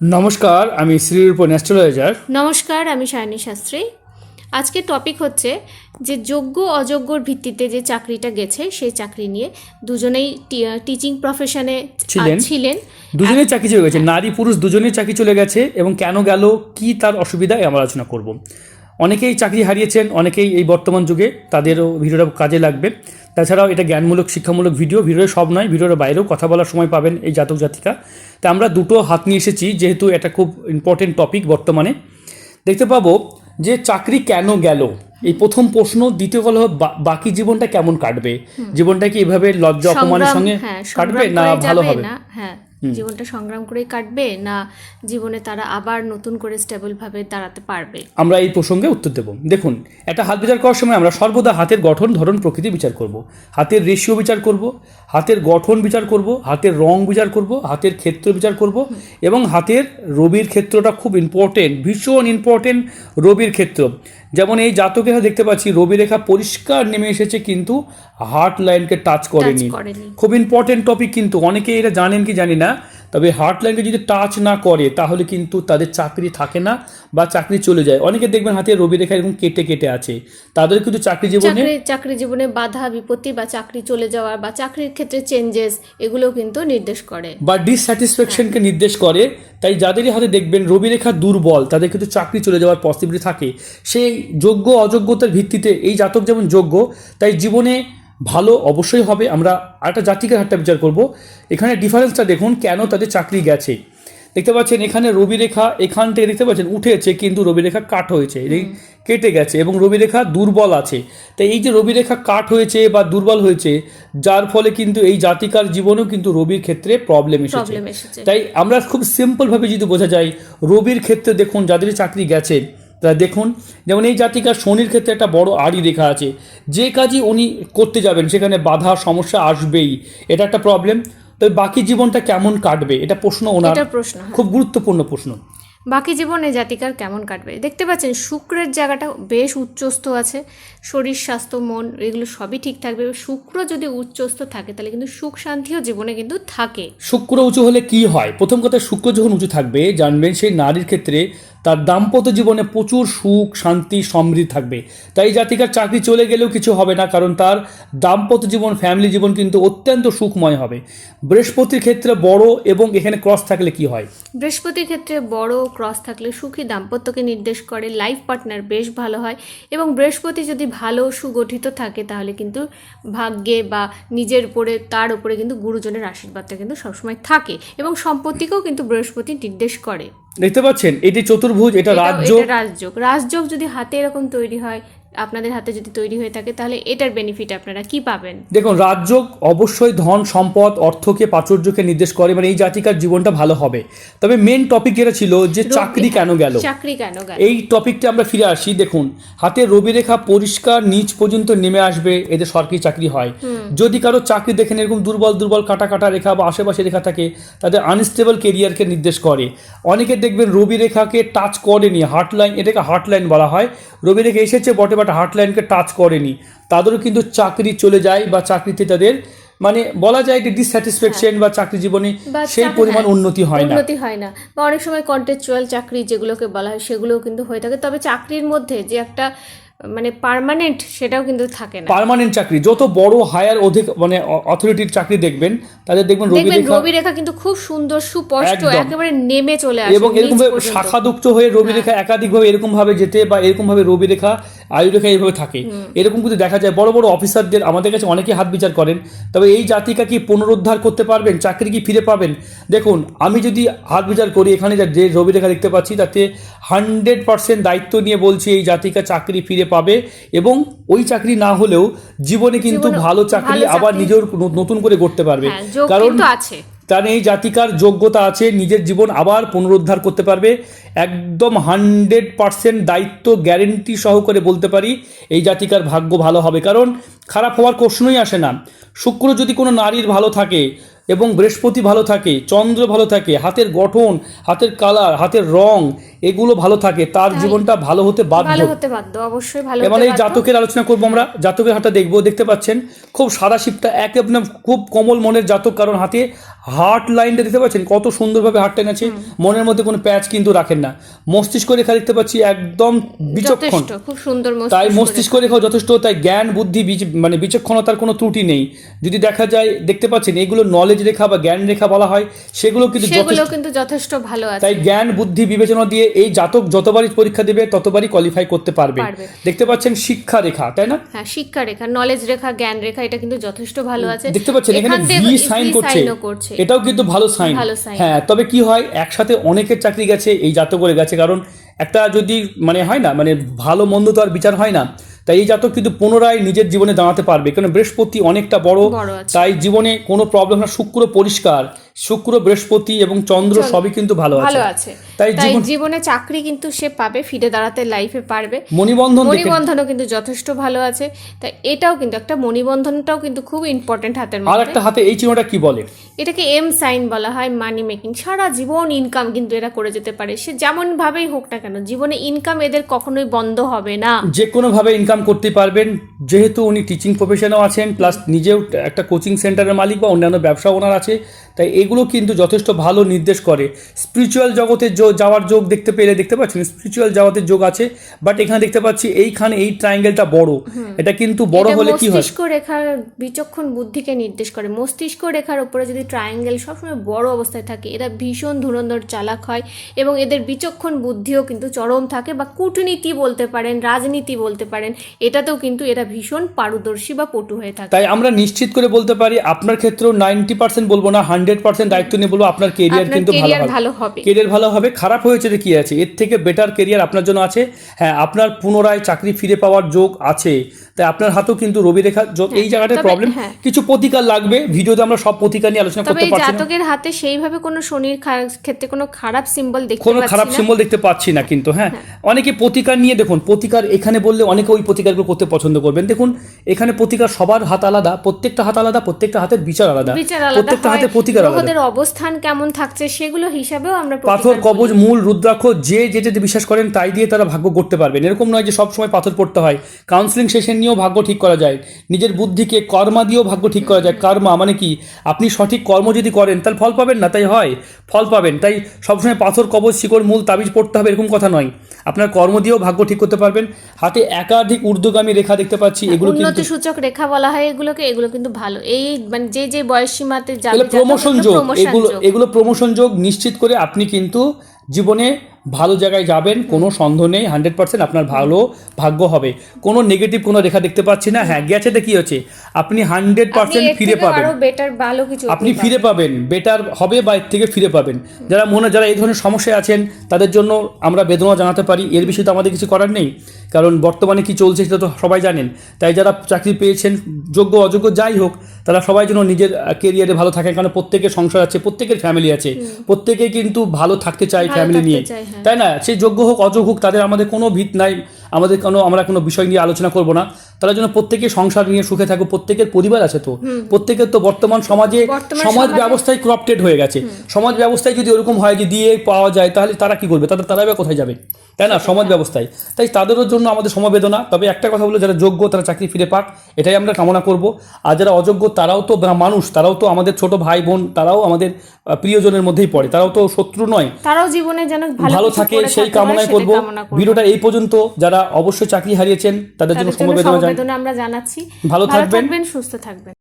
নমস্কার আমি শ্রীরূপ অ্যাস্ট্রোলজার নমস্কার আমি সায়নী শাস্ত্রী। আজকে টপিক হচ্ছে যে যোগ্য অযোগ্যর ভিত্তিতে যে চাকরিটা গেছে সেই চাকরি নিয়ে দুজনেই টিচিং প্রফেশনে ছিলেন। ছিলেন। দুজনেই চাকরি চলে গেছে। নারী পুরুষ দুজনেই চাকরি চলে গেছে এবং কেন গেল কি তার অসুবিধা আমরা আলোচনা করব। অনেকেই চাকরি হারিয়েছেন অনেকেই এই বর্তমান যুগে তাদেরও ভিডিওটা কাজে লাগবে। তাছাড়াও এটা জ্ঞানমূলক শিক্ষামূলক ভিডিও ভিডিওর সব নয় ভিডিওর বাইরেও কথা বলার সময় পাবেন এই জাতক জাতিকা। তা আমরা দুটো হাত নিয়ে এসেছি যেহেতু এটা খুব ইম্পর্টেন্ট টপিক বর্তমানে। দেখতে পাবো যে চাকরি কেন গেল? এই প্রথম প্রশ্ন দ্বিতীয় হলো বা- বাকি জীবনটা কেমন কাটবে? জীবনটা কি এভাবে লজ্জা অপমানের সঙ্গে হ্যাঁ, কাটবে না ভালো হবে? না হ্যাঁ। জীবনটা সংগ্রাম করেই কাটবে না জীবনে তারা আবার নতুন করে স্টেবল ভাবে দাঁড়াতে পারবে? আমরা এই প্রসঙ্গে উত্তর দেব। দেখুন একটা হাত বিচার করার সময় আমরা সর্বদা হাতের গঠন ধরন প্রকৃতি বিচার করব। হাতের রেশিও বিচার করব হাতের গঠন বিচার করব হাতের রং বিচার করব হাতের ক্ষেত্র বিচার করব এবং হাতের রবির ক্ষেত্রটা খুব ইম্পর্টেন্ট ভীষণ ইম্পর্টেন্ট রবির ক্ষেত্র। যেমন এই জাতকে দেখতে পাচ্ছি রবি রেখা পরিষ্কার নেমে এসেছে কিন্তু হার্ট লাইনকে টাচ করেনি। খুব ইম্পর্টেন্ট টপিক কিন্তু অনেকে এটা জানেন কি জানি না তবে হার্ট লাইনকে যদি টাচ না করে তাহলে কিন্তু তাদের চাকরি থাকে না বা চাকরি চলে যায়। অনেকে দেখবেন হাতে রবি রেখা এরকম কেটে কেটে আছে। তাদের কিন্তু চাকরি জীবনে চাকরি জীবনে বাধা বিপত্তি বা চাকরি চলে যাওয়া বা চাকরির ক্ষেত্রে চেঞ্জেস এগুলো কিন্তু নির্দেশ করে। বা ডিসস্যাটিসফ্যাকশনকে নির্দেশ করে। তাই যাদেরই হাতে দেখবেন রবি রেখা দুর্বল তাদের কিন্তু চাকরি চলে যাওয়ার পসিবিলিটি থাকে। সেই যোগ্য অযোগ্যতার ভিত্তিতে এই জাতক যেমন যোগ্য তাই জীবনে ভালো অবশ্যই হবে। আমরা আরেকটা জাতিকার হাতটা বিচার করব। এখানে ডিফারেন্সটা দেখুন কেন তাদের চাকরি গেছে। দেখতে পাচ্ছেন এখানে রবি রেখা এখান থেকে দেখতে পাচ্ছেন উঠেছে কিন্তু রবি রেখা কাট হয়েছে কেটে গেছে এবং রবি রেখা দুর্বল আছে। তাই এই যে রবি রেখা কাট হয়েছে বা দুর্বল হয়েছে যার ফলে কিন্তু এই জাতিকার জীবনেও কিন্তু রবির ক্ষেত্রে প্রবলেম এসেছে। প্রবলেম এসেছে। তাই আমরা খুব সিম্পলভাবে যদি বোঝা যায় রবির ক্ষেত্রে দেখুন যাদের চাকরি গেছে তারা দেখুন যেমন এই জাতিকার শনির ক্ষেত্রে একটা বড় আড়ি রেখা আছে। যে কাজই উনি করতে যাবেন সেখানে বাধা সমস্যা আসবেই। এটা একটা প্রবলেম তবে বাকি জীবনটা কেমন কাটবে? এটা প্রশ্ন ওনার। প্রশ্ন হ্যাঁ। খুব গুরুত্বপূর্ণ প্রশ্ন। বাকি জীবনে জাতিকার কেমন কাটবে? দেখতে পাচ্ছেন শুক্রের জায়গাটা বেশ উচ্চস্থ আছে। শরীর স্বাস্থ্য মন এগুলো সবই ঠিক থাকবে। শুক্র যদি উচ্চস্থ থাকে তাহলে কিন্তু সুখ শান্তিও জীবনে কিন্তু থাকে। শুক্র উঁচু হলে কি হয়? প্রথম কথা শুক্র যখন উঁচু থাকবে জানবেন সেই নারীর ক্ষেত্রে তার দাম্পত্য জীবনে প্রচুর সুখ, শান্তি, সমৃদ্ধি থাকবে। তাই জাতিকার চাকরি চলে গেলেও কিছু হবে না, কারণ তার দাম্পত্য জীবন ফ্যামিলি জীবন কিন্তু অত্যন্ত সুখময় হবে। বৃহস্পতির ক্ষেত্রে বড় এবং এখানে ক্রস থাকলে কি হয়? বৃহস্পতির ক্ষেত্রে বড় ক্রস থাকলে সুখী, দাম্পত্যকে নির্দেশ করে লাইফ পার্টনার বেশ ভালো হয় এবং বৃহস্পতি যদি ভালো, সুগঠিত থাকে, তাহলে কিন্তু ভাগ্যে বা নিজের উপরে, তার উপরে কিন্তু গুরুজনের আশীর্বাদটা কিন্তু সবসময় থাকে এবং সম্পত্তিকেও কিন্তু বৃহস্পতি নির্দেশ করে। দেখতে পাচ্ছেন? এটি চতুর্ভুজ এটা রাজযোগ। রাজযোগ। রাজযোগ যদি হাতে এরকম তৈরি হয় আপনাদের হাতে যদি তৈরি হয়ে থাকে তাহলে এটার বেনিফিট আপনারা কি পাবেন? দেখুন রাজযোগ অবশ্যই ধন সম্পদ অর্থকে প্রাচুর্যকে নির্দেশ করে মানে এই জাতিকার জীবনটা ভালো হবে। তবে মেন টপিক যেটা ছিল যে চাকরি কেন গেল? চাকরি কেন গেল? এই টপিকটা আমরা ফিরে আসি দেখুন হাতে রবি রেখা পরিষ্কার নিচ পর্যন্ত নেমে আসবে এদের সরকারি চাকরি হয়। যদি কারও চাকরি দেখেন এরকম দুর্বল দুর্বল কাটা কাটা রেখা বা আশেপাশে রেখা থাকে তাদের আনস্টেবল কেরিয়ারকে নির্দেশ করে। অনেকে দেখবেন রবি রেখাকে টাচ করেনি হার্ট লাইন এটাকে হার্ট লাইন বলা হয়। রবি রেখা এসেছে বটে বাট হার্ট লাইনকে টাচ করেনি তাদেরও কিন্তু চাকরি চলে যায় বা চাকরিতে তাদের মানে বলা যায় যে ডিসস্যাটিসফ্যাকশন বা চাকরি জীবনে সেই পরিমাণ হ্যাঁ, উন্নতি হয় না। উন্নতি হয় না। বা অনেক সময় কন্টেকচুয়াল চাকরি যেগুলোকে বলা হয় সেগুলোও কিন্তু হয়ে থাকে। তবে চাকরির মধ্যে যে একটা মানে পার্মানেন্ট সেটাও কিন্তু থাকে না। পার্মানেন্ট চাকরি যত বড় হায়ার অধিক মানে অথরিটির চাকরি দেখবেন তাদের দেখবেন রবি রেখা রবি রেখা কিন্তু খুব সুন্দর সুস্পষ্ট একেবারে নেমে চলে আসে এবং এরকম ভাবে। শাখাযুক্ত হয়ে রবি রেখা একাধিক ভাবে এরকম ভাবে যেতে বা এরকম ভাবে রবি রেখা আয়ু রেখা এইভাবে থাকে। এরকম কিন্তু দেখা যায় বড় বড় অফিসারদের আমাদের কাছে অনেকে হাত বিচার করেন। তবে এই জাতিকা কি পুনরুদ্ধার করতে পারবেন? চাকরি কি ফিরে পাবেন? দেখুন আমি যদি হাত বিচার করি এখানে যা- যে রবি রেখা দেখতে পাচ্ছি তাতে হান্ড্রেড পার্সেন্ট দায়িত্ব নিয়ে বলছি এই জাতিকা চাকরি ফিরে পাবে এবং ওই চাকরি না হলেও জীবনে কিন্তু ভালো চাকরি আবার নিজের নতুন করে করতে পারবে। হ্যাঁ কারণ আছে। তার এই জাতিকার যোগ্যতা আছে, নিজের জীবন আবার পুনরুদ্ধার করতে পারবে। একদম হান্ড্রেড পারসেন্ট দায়িত্ব গ্যারেন্টি সহকারে বলতে পারি, এই জাতিকার ভাগ্য ভালো হবে। কারণ খারাপ হওয়ার প্রশ্নই আসে না। শুক্র যদি কোনো নারীর ভালো থাকে এবং বৃহস্পতি ভালো থাকে, চন্দ্র ভালো থাকে, হাতের গঠন, হাতের কালার হাতের রং এগুলো ভালো থাকে তার জীবনটা ভালো হতে বাধ্য। ভালো হতে বাধ্য অবশ্যই ভালো এবার এই জাতকের আলোচনা করব আমরা। জাতকের হাতটা দেখব দেখতে পাচ্ছেন খুব সাদা শিপটা একে আপনার খুব কোমল মনের জাতক কারণ হাতে হার্ট লাইনটা দেখতে পাচ্ছেন? কত সুন্দরভাবে হার্ট টেন আছে মনের মধ্যে কোনো প্যাচ কিন্তু রাখেন না। মস্তিষ্ক রেখা দেখতে পাচ্ছি একদম বিচক্ষণ। খুব সুন্দর তাই মস্তিষ্ক রেখাও যথেষ্ট তাই জ্ঞান বুদ্ধি মানে বিচক্ষণতার কোনো ত্রুটি নেই। যদি দেখা যায় দেখতে পাচ্ছেন এগুলো নলেজ রেখা বা জ্ঞান রেখা বলা হয় সেগুলো কিন্তু যথেষ্ট। কিন্তু যথেষ্ট ভালো আছে। তাই জ্ঞান বুদ্ধি বিবেচনা দিয়ে এই জাতক যতবারই পরীক্ষা দেবে ততবারই কোয়ালিফাই করতে পারবে। দেখতে পাচ্ছেন শিক্ষা রেখা তাই না? হ্যাঁ শিক্ষা রেখা নলেজ রেখা জ্ঞান রেখা এটা কিন্তু যথেষ্ট ভালো আছে। দেখতে পাচ্ছেন এখানে ভি সাইন করছে। এটাও কিন্তু ভালো সাইন হ্যাঁ তবে কি হয় একসাথে অনেকের চাকরি গেছে এই জাতক করে গেছে। কারণ একটা যদি মানে হয় না মানে ভালো মন্দ তো আর বিচার হয় না তাই এই জাতক কিন্তু পুনরায় নিজের জীবনে দাঁড়াতে পারবে। কারণ বৃহস্পতি অনেকটা বড় তাই জীবনে কোনো প্রবলেম না। শুক্র পরিষ্কার। শুক্র বৃহস্পতি এবং চন্দ্র সবই কিন্তু ভালো ভালো আছে। তাই তাই জীবনে চাকরি কিন্তু সে পাবে ফিরে দাঁড়াতে লাইফে পারবে। মণিবন্ধন মণিবন্ধনও কিন্তু যথেষ্ট ভালো আছে। তাই এটাও কিন্তু একটা মণিবন্ধনটাও কিন্তু খুব ইম্পর্টেন্ট হাতের মধ্যে। আর একটা হাতে এই চিহ্নটা কি বলে? এটাকে এম সাইন বলা হয় মানি মেকিং সারা জীবন ইনকাম কিন্তু এরা করে যেতে পারে। সে যেমন ভাবেই হোক না কেন জীবনে ইনকাম এদের কখনোই বন্ধ হবে না। যে কোনো ভাবে ইনকাম করতে পারবেন যেহেতু উনি টিচিং প্রফেশনেও আছেন প্লাস নিজেও একটা কোচিং সেন্টারের মালিক বা অন্যান্য ব্যবসা ওনার আছে তাই এগুলো কিন্তু যথেষ্ট ভালো নির্দেশ করে। স্পিরিচুয়াল জগতে যাওয়ার যোগ দেখতে পেলে দেখতে পাচ্ছেন স্পিরিচুয়াল জগতের যোগ আছে বাট এখানে দেখতে পাচ্ছি এইখানে এই ট্রায়াঙ্গেলটা বড়। এটা কিন্তু বড় হলে কি হয়? মস্তিষ্ক রেখার বিচক্ষণ বুদ্ধিকে নির্দেশ করে। মস্তিষ্ক রেখার উপরে যদি ট্রায়াঙ্গেল সবসময় বড় অবস্থায় থাকে এরা ভীষণ ধুরন্ধর চালাক হয় এবং এদের বিচক্ষণ বুদ্ধিও কিন্তু চরম থাকে বা কূটনীতি বলতে পারেন রাজনীতি বলতে পারেন এটাতেও কিন্তু এরা ভীষণ পারদর্শী বা পটু হয়ে থাকে। তাই আমরা নিশ্চিত করে বলতে পারি আপনার ক্ষেত্রেও নাইনটি পার্সেন্ট বলব না হান্ড্রেড পার্সেন্ট দায়িত্ব নিয়ে বলব আপনার কেরিয়ার কিন্তু ভালো হবে। কেরিয়ার ভালো হবে খারাপ হয়েছে কি আছে? এর থেকে বেটার কেরিয়ার আপনার জন্য আছে। হ্যাঁ আপনার পুনরায় চাকরি ফিরে পাওয়ার যোগ আছে। তাই আপনার হাতেও কিন্তু রবি রেখা যোগ এই জায়গাটার প্রবলেম হ্যাঁ। কিছু প্রতিকার লাগবে ভিডিওতে আমরা সব প্রতিকার নিয়ে আলোচনা করতে পারছি না। জাতকের হাতে সেইভাবে কোনো শনির ক্ষেত্রে কোনো খারাপ সিম্বল দেখতে কোনো খারাপ সিম্বল দেখতে পাচ্ছি না কিন্তু হ্যাঁ। অনেকে প্রতিকার নিয়ে দেখুন প্রতিকার এখানে বললে অনেকে ওই প্রতিকারগুলো করতে পছন্দ করবেন। দেখুন এখানে প্রতিকার সবার হাত আলাদা প্রত্যেকটা হাত আলাদা প্রত্যেকটা হাতের বিচার আলাদা। প্রত্যেকটা হাতে প্রতিকার আলাদা গ্রহদের অবস্থান কেমন থাকছে সেগুলো হিসাবেও আমরা পাথর কবজ মূল রুদ্রাক্ষ যে যে যে বিশ্বাস করেন তাই দিয়ে তারা ভাগ্য করতে পারবেন। এরকম নয় যে সব সময় পাথর পড়তে হয়। কাউন্সিলিং সেশন নিয়েও ভাগ্য ঠিক করা যায়। নিজের বুদ্ধিকে কর্মা দিয়েও ভাগ্য ঠিক করা যায়। কর্মা মানে কি? আপনি সঠিক কর্ম যদি করেন তাহলে ফল পাবেন না? তাই হয়। ফল পাবেন। তাই সবসময় পাথর কবজ শিকড় মূল তাবিজ পড়তে হবে এরকম কথা নয়। আপনার কর্ম দিয়েও ভাগ্য ঠিক করতে পারবেন। হাতে একাধিক ঊর্ধ্বগামী রেখা দেখতে পাচ্ছি। এগুলো কিন্তু সূচক রেখা বলা হয় এগুলোকে। এগুলো কিন্তু ভালো। এই মানে যে যে বয়স সীমাতে যাবে প্রমোশন যোগ। এগুলো এগুলো প্রমোশন যোগ নিশ্চিত করে আপনি কিন্তু জীবনে ভালো জায়গায় যাবেন কোনো সন্দেহ নেই হান্ড্রেড পার্সেন্ট আপনার ভালো ভাগ্য হবে। কোনো নেগেটিভ কোনো রেখা দেখতে পাচ্ছি না। হ্যাঁ গেছেতে কি হচ্ছে? আপনি হান্ড্রেড পার্সেন্ট ফিরে পাবেন। বেটার ভালো কিছু আপনি ফিরে পাবেন বেটার হবে বা এর থেকে ফিরে পাবেন। যারা মনে যারা এই ধরনের সমস্যায় আছেন তাদের জন্য আমরা বেদনা জানাতে পারি। এর বিষয়ে তো আমাদের কিছু করার নেই। কারণ বর্তমানে কি চলছে সেটা তো সবাই জানেন। তাই যারা চাকরি পেয়েছেন যোগ্য অযোগ্য যাই হোক তারা সবাই যেন নিজের কেরিয়ারে ভালো থাকেন। কারণ প্রত্যেকের সংসার আছে প্রত্যেকের ফ্যামিলি আছে। প্রত্যেকে কিন্তু ভালো থাকতে চায় ফ্যামিলি নিয়ে। হ্যাঁ। তাই না? সে যোগ্য হোক অযোগ হোক তাদের আমাদের কোনো ভিত নাই। আমাদের কোনো আমরা কোনো বিষয় নিয়ে আলোচনা করব না। তারা যেন প্রত্যেকে সংসার নিয়ে সুখে থাকুক প্রত্যেকের পরিবার আছে তো। প্রত্যেকের তো বর্তমান সমাজে সমাজ ব্যবস্থায় ক্রপ্টেড হয়ে গেছে। সমাজ ব্যবস্থায় যদি ওরকম হয় যে দিয়ে পাওয়া যায় তাহলে তারা কি করবে? তাদের তারাই বা কোথায় যাবে? তাই না? সমাজ ব্যবস্থায়। তাই তাদেরও জন্য আমাদের সমবেদনা। তবে একটা কথা বলে যারা যোগ্য তারা চাকরি ফিরে পাক এটাই আমরা কামনা করব। আর যারা অযোগ্য তারাও তো মানুষ তারাও তো আমাদের ছোট ভাই বোন তারাও আমাদের প্রিয়জনের মধ্যেই পড়ে। তারাও তো শত্রু নয়। তারাও জীবনে যেন ভালো থাকে সেই কামনায় করব। ভিডিওটা এই পর্যন্ত। যারা অবশ্যই চাকরি হারিয়েছেন তাদের জন্য সমবেদনা আমরা জানাচ্ছি। ভালো থাকবেন। থাকবেন সুস্থ থাকবেন।